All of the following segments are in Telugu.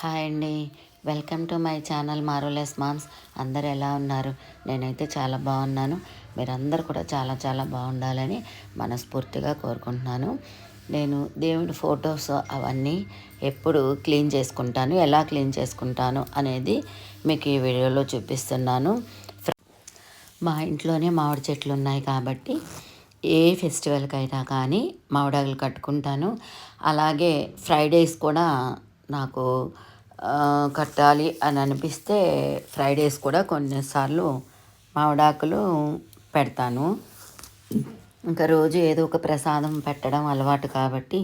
హాయ్ అండి. Welcome to my channel marvellous moms. అందరు ఎలా ఉన్నారు? నేనైతే చాలా బాగున్నాను. మీరందరూ కూడా చాలా చాలా బాగుండాలని మనస్ఫూర్తిగా కోరుకుంటున్నాను. నేను దేవుడి ఫొటోస్ అవన్నీ ఎప్పుడు క్లీన్ చేసుకుంటాను. ఎలా క్లీన్ చేసుకుంటాను అనేది మీకు ఈ వీడియోలో చూపిస్తున్నాను. మా ఇంట్లోనే మామిడి చెట్లు ఉన్నాయి కాబట్టి ఏ ఫెస్టివల్కి అయినా కానీ మామిడాకులు కట్టుకుంటాను. అలాగే ఫ్రైడేస్ కూడా నాకు కట్టాలి అని అనిపిస్తే ఫ్రైడేస్ కూడా కొన్నిసార్లు మామిడాకులు పెడతాను. ఇంకా రోజు ఏదో ఒక ప్రసాదం పెట్టడం అలవాటు కాబట్టి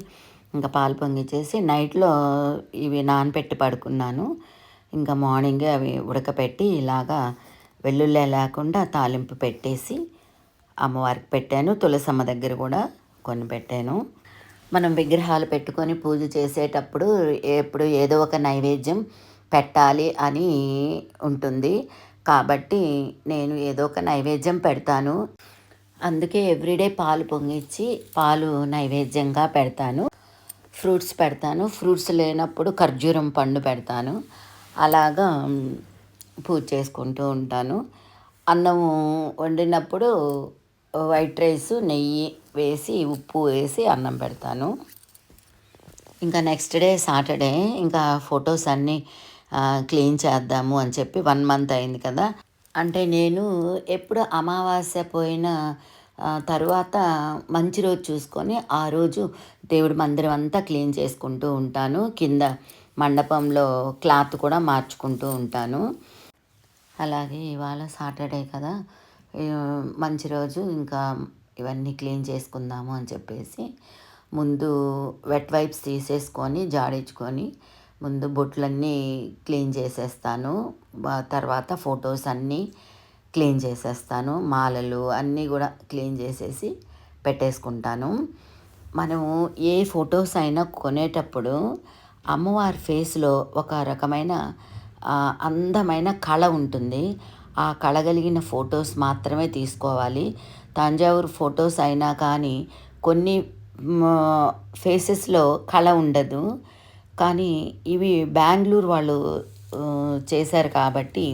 ఇంకా పాలు పొంగిచ్చేసి నైట్లో ఇవి నానపెట్టి పడుకున్నాను. ఇంకా మార్నింగే అవి ఉడకపెట్టి ఇలాగా వెల్లుల్లి లేకుండా తాలింపు పెట్టేసి అమ్మవారికి పెట్టాను. తులసమ్మ దగ్గర కూడా కొన్ని పెట్టాను. మనం విగ్రహాలు పెట్టుకొని పూజ చేసేటప్పుడు ఎప్పుడు ఏదో ఒక నైవేద్యం పెట్టాలి అని ఉంటుంది. కాబట్టి నేను ఏదో ఒక నైవేద్యం పెడతాను. అందుకే ఎవ్రీడే పాలు పొంగిచ్చి పాలు నైవేద్యంగా పెడతాను. ఫ్రూట్స్ పెడతాను. ఫ్రూట్స్ లేనప్పుడు ఖర్జూరం పండు పెడతాను. అలాగా పూజ చేసుకుంటూ ఉంటాను. అన్నము వండినప్పుడు వైట్ రైస్ నెయ్యి వేసి ఉప్పు వేసి అన్నం పెడతాను. ఇంకా నెక్స్ట్ డే సాటర్డే ఇంకా ఫొటోస్ అన్నీ క్లీన్ చేద్దాము అని చెప్పి వన్ మంత్ అయింది కదా. అంటే నేను ఎప్పుడు అమావాస్య పోయిన తరువాత మంచి రోజు చూసుకొని ఆ రోజు దేవుడి మందిరం అంతా క్లీన్ చేసుకుంటూ ఉంటాను. కింద మండపంలో క్లాత్ కూడా మార్చుకుంటూ ఉంటాను. అలాగే ఇవాళ సాటర్డే కదా. మంచి రోజు ఇంకా ఇవన్నీ క్లీన్ చేసుకుందాము అని చెప్పేసి ముందు వెట్ వైప్స్ తీసేసుకొని జాడించుకొని ముందు బొట్లన్నీ క్లీన్ చేసేస్తాను. తర్వాత ఫొటోస్ అన్నీ క్లీన్ చేసేస్తాను. మాలలు అన్నీ కూడా క్లీన్ చేసేసి పెట్టేసుకుంటాను. మనము ఏ ఫొటోస్ అయినా కొనేటప్పుడు అమ్మవారి ఫేస్లో ఒక రకమైన అందమైన కళ ఉంటుంది. ఆ కళగలిగిన ఫొటోస్ మాత్రమే తీసుకోవాలి. తంజావూరు ఫొటోస్ అయినా కానీ కొన్ని ఫేసెస్లో కళ ఉండదు. కానీ ఇవి బెంగళూరు వాళ్ళు చేశారు కాబట్టి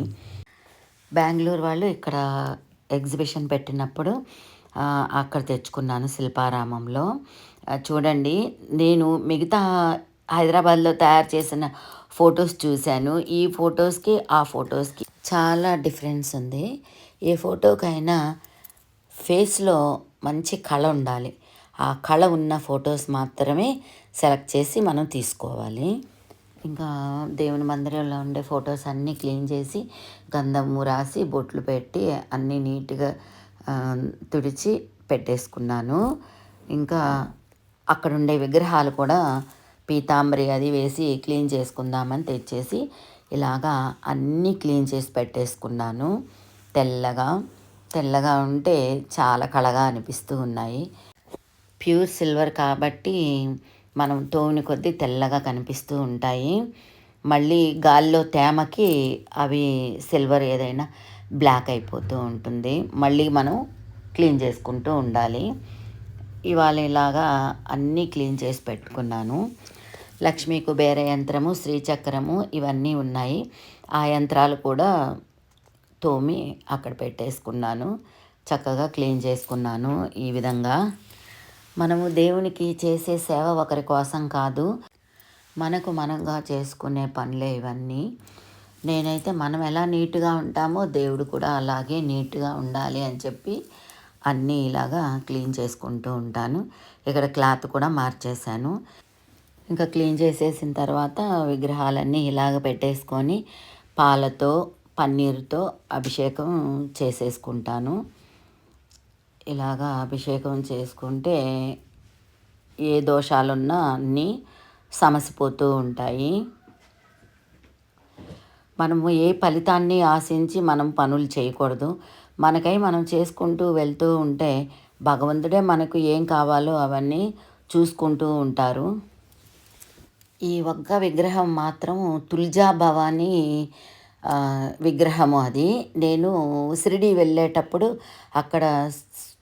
బెంగళూరు వాళ్ళు ఇక్కడ ఎగ్జిబిషన్ పెట్టినప్పుడు అక్కడ తెచ్చుకున్నాను శిల్పారామంలో. చూడండి నేను మిగతా హైదరాబాద్లో తయారు చేసిన ఫొటోస్ చూశాను. ఈ ఫొటోస్కి ఆ ఫొటోస్కి చాలా డిఫరెన్స్ ఉంది. ఏ ఫోటోకైనా ఫేస్లో మంచి కళ ఉండాలి. ఆ కళ ఉన్న ఫొటోస్ మాత్రమే సెలెక్ట్ చేసి మనం తీసుకోవాలి. ఇంకా దేవుని మందిరంలో ఉండే ఫొటోస్ అన్నీ క్లీన్ చేసి గంధము రాసి బొట్లు పెట్టి అన్నీ నీట్గా తుడిచి పెట్టేసుకున్నాను. ఇంకా అక్కడ ఉండే విగ్రహాలు కూడా పీతాంబరి అది వేసి క్లీన్ చేసుకుందామని తెచ్చేసి ఇలాగా అన్నీ క్లీన్ చేసి పెట్టేసుకున్నాను. తెల్లగా తెల్లగా ఉంటే చాలా కళగా అనిపిస్తూ ఉన్నాయి. ప్యూర్ సిల్వర్ కాబట్టి మనం తోని కొద్దీ తెల్లగా కనిపిస్తూ ఉంటాయి. మళ్ళీ గాల్లో తేమకి అవి సిల్వర్ ఏదైనా బ్లాక్ అయిపోతూ ఉంటుంది. మళ్ళీ మనం క్లీన్ చేసుకుంటూ ఉండాలి. ఇవాళ ఇలాగా అన్నీ క్లీన్ చేసి పెట్టుకున్నాను. లక్ష్మీ కుబేర యంత్రము శ్రీచక్రము ఇవన్నీ ఉన్నాయి. ఆ యంత్రాలు కూడా తోమి అక్కడ పెట్టేసుకున్నాను. చక్కగా క్లీన్ చేసుకున్నాను ఈ విధంగా. మనము దేవునికి చేసే సేవ ఒకరి కోసం కాదు మనకు మనంగా చేసుకునే పనులే ఇవన్నీ. నేనైతే మనం ఎలా నీట్గా ఉంటామో దేవుడు కూడా అలాగే నీట్గా ఉండాలి అని చెప్పి అన్నీ ఇలాగా క్లీన్ చేసుకుంటూ ఉంటాను. ఇక్కడ క్లాత్ కూడా మార్చేశాను. ఇంకా క్లీన్ చేసేసిన తర్వాత విగ్రహాలన్నీ ఇలాగ పెట్టేసుకొని పాలతో పన్నీరుతో అభిషేకం చేసేసుకుంటాను. ఇలాగా అభిషేకం చేసుకుంటే ఏ దోషాలున్నా అన్నీ సమసిపోతూ ఉంటాయి. మనము ఏ ఫలితాన్ని ఆశించి మనం పనులు చేయకూడదు. మనకై మనం చేసుకుంటూ వెళ్తూ ఉంటే భగవంతుడే మనకు ఏం కావాలో అవన్నీ చూసుకుంటూ ఉంటారు. ఈ ఒక్క విగ్రహం మాత్రం తుల్జా భవానీ విగ్రహము అది. నేను షిరిడి వెళ్ళేటప్పుడు అక్కడ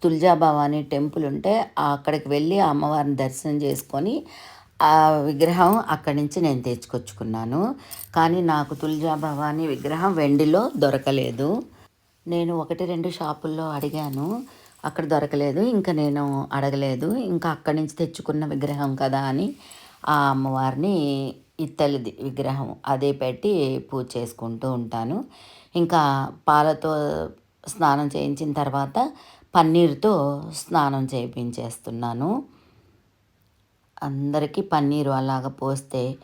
తుల్జా భవానీ టెంపుల్ ఉంటే అక్కడికి వెళ్ళి అమ్మవారిని దర్శనం చేసుకొని ఆ విగ్రహం అక్కడి నుంచి నేను తెచ్చుకొచ్చుకున్నాను. కానీ నాకు తుల్జా భవానీ విగ్రహం వెండిలో దొరకలేదు. నేను ఒకటి రెండు షాపుల్లో అడిగాను. అక్కడ దొరకలేదు. ఇంకా నేను అడగలేదు. ఇంకా అక్కడి నుంచి తెచ్చుకున్న విగ్రహం కదా అని ఆ అమ్మవారిని ఇత్తలిది విగ్రహం అదే పెట్టి పూజ చేసుకుంటూ ఉంటాను. ఇంకా పాలతో స్నానం చేయించిన తర్వాత పన్నీర్తో స్నానం చేయించేస్తున్నాను. అందరికీ పన్నీరు అలాగ పోస్తే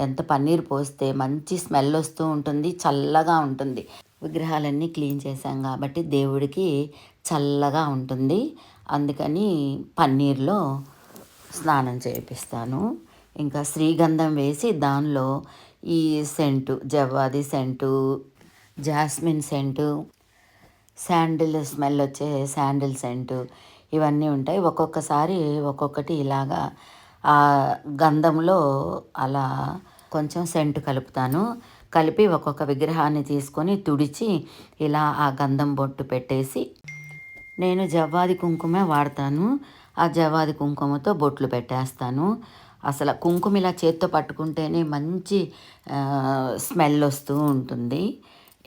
ఎంత పన్నీర్ పోస్తే మంచి స్మెల్ వస్తూ ఉంటుంది చల్లగా ఉంటుంది. విగ్రహాలన్నీ క్లీన్ చేశాం కాబట్టి దేవుడికి చల్లగా ఉంటుంది. అందుకని పన్నీర్లో స్నానం చేపిస్తాను ఇంకా శ్రీగంధం వేసి దానిలో ఈ సెంటు జవ్వాది scent jasmine scent sandal smell వచ్చే శాండిల్ సెంటు ఇవన్నీ ఉంటాయి. ఒక్కొక్కసారి ఒక్కొక్కటి ఇలాగా ఆ గంధంలో అలా కొంచెం సెంటు కలుపుతాను. కలిపి ఒక్కొక్క విగ్రహాన్ని తీసుకొని తుడిచి ఇలా ఆ గంధం బొట్టు పెట్టేసి నేను జవ్వాది కుంకుమే వాడతాను. ఆ జవ్వాది కుంకుమతో బొట్లు పెట్టేస్తాను. అసలు కుంకుమ ఇలా చేత్తో పట్టుకుంటేనే మంచి స్మెల్ వస్తూ ఉంటుంది.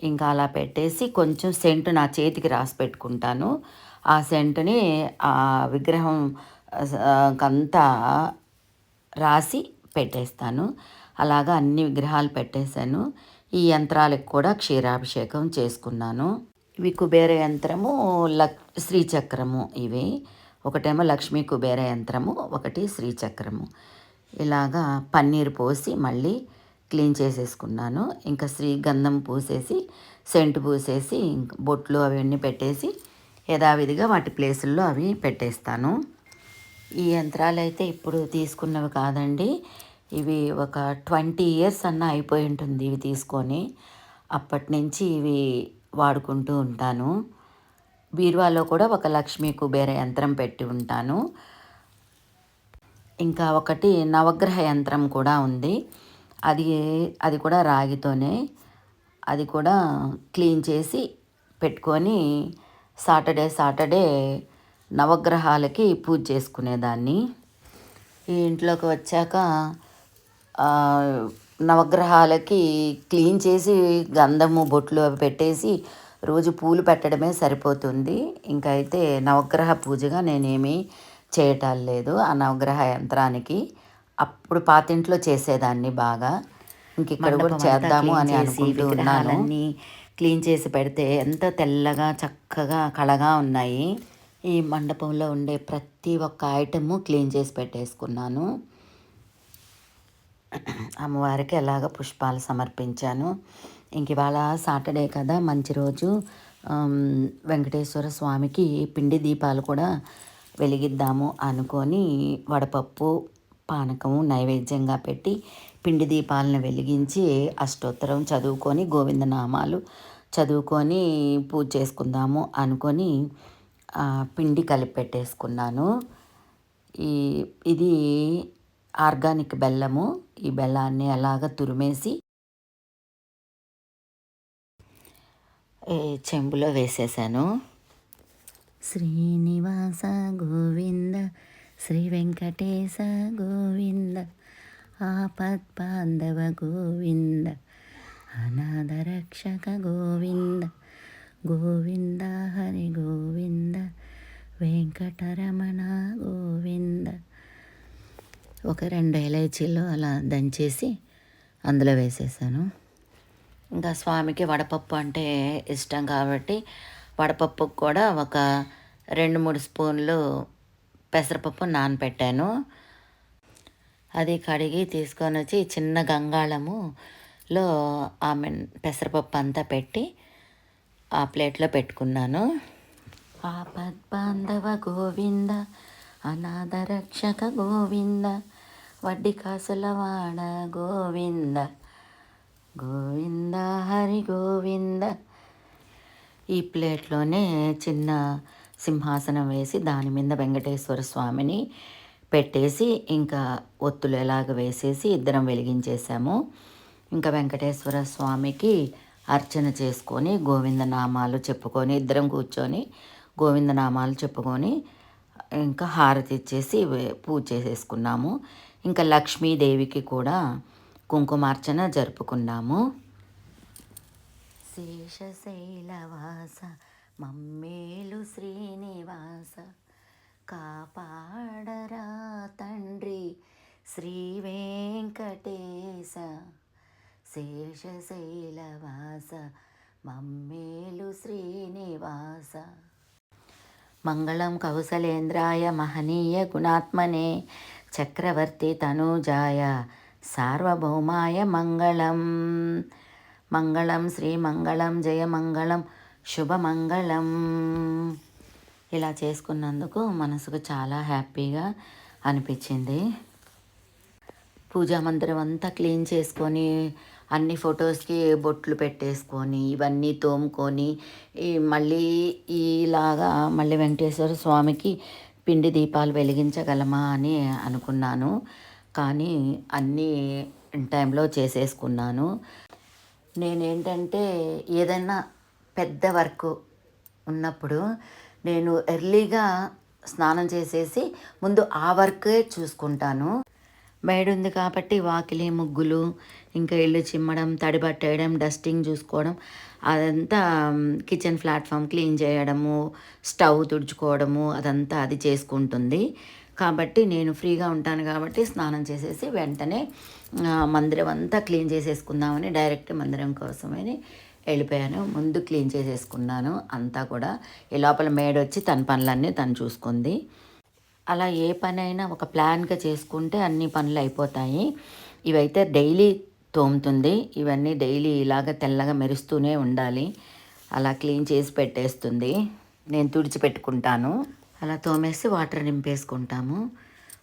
ఇంకా అలా పెట్టేసి కొంచెం సెంటు నా చేతికి రాసి పెట్టుకుంటాను. ఆ సెంటుని ఆ విగ్రహం కంతా రాసి పెట్టేస్తాను. అలాగా అన్ని విగ్రహాలు పెట్టేశాను. ఈ యంత్రాలకు కూడా క్షీరాభిషేకం చేసుకున్నాను. ఇవి కుబేర యంత్రము లక్ శ్రీచక్రము ఇవి. ఒకటేమో లక్ష్మీ కుబేర యంత్రము ఒకటి శ్రీచక్రము. ఇలాగా పన్నీర్ పోసి మళ్ళీ క్లీన్ చేసేసుకున్నాను. ఇంకా శ్రీగంధం పూసేసి సెంటు పూసేసి బొట్లు అవన్నీ పెట్టేసి యథావిధిగా వాటి ప్లేసుల్లో అవి పెట్టేస్తాను. ఈ యంత్రాలు అయితే ఇప్పుడు తీసుకున్నవి కాదండి. ఇవి ఒక ట్వంటీ ఇయర్స్ అన్న అయిపోయి ఉంటుంది ఇవి తీసుకొని. అప్పటి నుంచి ఇవి వాడుకుంటూ ఉంటాను. బీరువాలో కూడా ఒక లక్ష్మీ కుబేర యంత్రం పెట్టి ఉంటాను. ఇంకా ఒకటి నవగ్రహ యంత్రం కూడా ఉంది. అది అది కూడా రాగితోనే అది కూడా క్లీన్ చేసి పెట్టుకొని సాటర్డే సాటర్డే నవగ్రహాలకి పూజ చేసుకునేదాన్ని. ఈ ఇంట్లోకి వచ్చాక నవగ్రహాలకి క్లీన్ చేసి గంధము బొట్లు అవి పెట్టేసి రోజు పూలు పెట్టడమే సరిపోతుంది. ఇంకా అయితే నవగ్రహ పూజగా నేనేమి చేయటం లేదు ఆ నవగ్రహ యంత్రానికి. అప్పుడు పాతింట్లో చేసేదాన్ని బాగా. ఇంక ఇక్కడ కూడా చేద్దాము అని అనుకుంటూ ఉన్నాను. క్లీన్ చేసి పెడితే ఎంత తెల్లగా చక్కగా కళగా ఉన్నాయి. ఈ మండపంలో ఉండే ప్రతి ఒక్క ఐటము క్లీన్ చేసి పెట్టేసుకున్నాను. అమ్మవారికి ఎలాగ పుష్పాలు సమర్పించాను. ఇంక ఇవాళ సాటర్డే కదా మంచి రోజు. వెంకటేశ్వర స్వామికి పిండి దీపాలు కూడా వెలిగిద్దాము అనుకొని వడపప్పు పానకము నైవేద్యంగా పెట్టి పిండి దీపాలను వెలిగించి అష్టోత్తరం చదువుకొని గోవిందనామాలు చదువుకొని పూజ చేసుకుందాము అనుకొని పిండి కలిపి పెట్టేసుకున్నాను ఈ ఇది ఆర్గానిక్ బెల్లము. ఈ బెల్లాన్ని అలాగ తురిమేసి చెంబులో వేసేసాను. శ్రీనివాస గోవింద శ్రీ వెంకటేశ గోవింద ఆపద్బాంధవ గోవింద అనాథరక్షక గోవింద గోవింద హరి గోవింద వెంకటరమణ గోవింద. ఒక రెండు ఎలైచీలు అలా దంచేసి అందులో వేసేసాను. ఇంకా స్వామికి వడపప్పు అంటే ఇష్టం కాబట్టి వడపప్పుకు కూడా ఒక రెండు మూడు స్పూన్లు పెసరపప్పు నానపెట్టాను. అది కడిగి తీసుకొని వచ్చి చిన్న గంగాళములో ఆమె పెసరపప్పు అంతా పెట్టి ఆ ప్లేట్లో పెట్టుకున్నాను. ఆపద్బాంధవ గోవింద అనాథ రక్షక గోవింద వడ్డీ కాసుల వాడ గోవింద గోవింద హరి గోవింద ఈ ప్లేట్లోనే చిన్న సింహాసనం వేసి దాని మీద వెంకటేశ్వర స్వామిని పెట్టేసి ఇంకా ఒత్తులు ఎలాగ వేసేసి ఇద్దరం వెలిగించేసాము ఇంకా వెంకటేశ్వర స్వామికి అర్చన చేసుకొని గోవిందనామాలు చెప్పుకొని ఇద్దరం కూర్చొని గోవిందనామాలు చెప్పుకొని ఇంకా హారతి ఇచ్చేసి పూజ చేసేసుకున్నాము. ఇంకా లక్ష్మీదేవికి కూడా కుంకుమార్చన జరుపుకున్నాము. శేషశైలవాస మమ్మేలు శ్రీనివాస. కాపాడరా తండ్రి శ్రీ వెంకటేశ. శేషశైలవాస మమ్మేలు శ్రీనివాస. మంగళం కౌసలేంద్రాయ మహనీయ గుణాత్మనే చక్రవర్తి తనూజాయ సార్వభౌమాయ మంగళం. మంగళం శ్రీమంగళం జయమంగళం శుభమంగళం. ఇలా చేసుకున్నందుకు మనసుకు చాలా హ్యాపీగా అనిపించింది. పూజా మందిరం అంతా క్లీన్ చేసుకొని అన్ని ఫొటోస్కి బొట్లు పెట్టేసుకొని ఇవన్నీ తోముకొని ఈ మళ్ళీ ఇలాగా మళ్ళీ వెంకటేశ్వర స్వామికి పిండి దీపాలు వెలిగించగలమా అని అనుకున్నాను. కానీ అన్నీ టైంలో చేసేసుకున్నాను. నేనేంటంటే ఏదైనా పెద్ద వర్క్ ఉన్నప్పుడు నేను ఎర్లీగా స్నానం చేసేసి ముందు ఆ వర్కే చూసుకుంటాను. బయట ఉంది కాబట్టి వాకిలి ముగ్గులు ఇంకా ఇల్లు చిమ్మడం తడిబట్టేయడం డస్టింగ్ చూసుకోవడం అదంతా కిచెన్ ప్లాట్ఫామ్ క్లీన్ చేయడము స్టవ్ తుడుచుకోవడము అదంతా అది చేసుకుంటుంది. కాబట్టి నేను ఫ్రీగా ఉంటాను కాబట్టి స్నానం చేసేసి వెంటనే మందిరం అంతా క్లీన్ చేసేసుకుందామని డైరెక్ట్ మందిరం కోసమని వెళ్ళిపోయాను. ముందు క్లీన్ చేసేసుకున్నాను. అంతా కూడా ఈ లోపల మేడ వచ్చి తన పనులన్నీ తను చూసుకుంది. అలా ఏ పనైనా ఒక ప్లాన్గా చేసుకుంటే అన్ని పనులు అయిపోతాయి. ఇవైతే డైలీ తోముతుంది. ఇవన్నీ డైలీ ఇలాగ తెల్లగా మెరుస్తూనే ఉండాలి. అలా క్లీన్ చేసి పెట్టేస్తుంది. నేను తుడిచిపెట్టుకుంటాను అలా తోమేసి వాటర్ నింపేసుకుంటాము.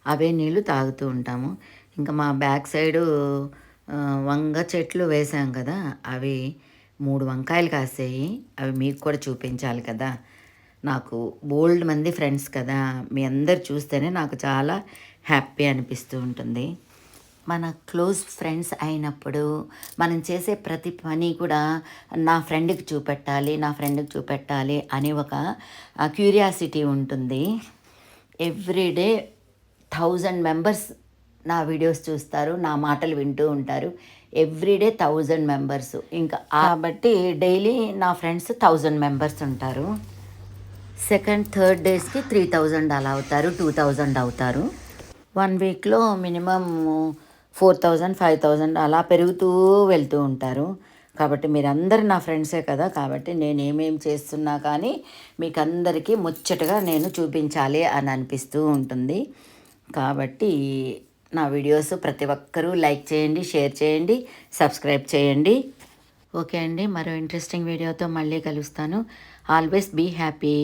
అవే నీళ్ళు తాగుతూ ఉంటాము. ఇంకా మా బ్యాక్ సైడు వంగ చెట్లు వేసాం కదా అవి మూడు వంకాయలు కాసాయి అవి మీకు కూడా చూపించాలి కదా. నాకు బోల్డ్ మంది ఫ్రెండ్స్ కదా మీ అందరు చూస్తేనే నాకు చాలా హ్యాపీ అనిపిస్తూ ఉంటుంది. మన క్లోజ్ ఫ్రెండ్స్ అయినప్పుడు మనం చేసే ప్రతి పని కూడా నా ఫ్రెండ్కి చూపెట్టాలి నా ఫ్రెండ్కి చూపెట్టాలి అని ఒక క్యూరియాసిటీ ఉంటుంది. ఎవ్రీడే థౌజండ్ మెంబర్స్ నా వీడియోస్ చూస్తారు నా మాటలు వింటూ ఉంటారు. Everyday thousand members. ఇంకా కాబట్టి డైలీ నా ఫ్రెండ్స్ థౌజండ్ మెంబర్స్ ఉంటారు. సెకండ్ థర్డ్ డేస్కి త్రీ థౌజండ్ అలా అవుతారు టూ థౌజండ్ అవుతారు. వన్ వీక్లో minimum four thousand five thousand అలా పెరుగుతూ వెళ్తూ ఉంటారు. కాబట్టి మీరందరు నా ఫ్రెండ్సే కదా కాబట్టి నేను ఏమేమి చేస్తున్నా కానీ మీకు అందరికీ ముచ్చటగా నేను చూపించాలి అని అనిపిస్తూ ఉంటుంది. కాబట్టి నా వీడియోస్ ప్రతి ఒక్కరూ లైక్ చేయండి షేర్ చేయండి సబ్స్క్రైబ్ చేయండి. ఓకే అండి మరో ఇంట్రెస్టింగ్ వీడియోతో మళ్ళీ కలుస్తాను. Always be happy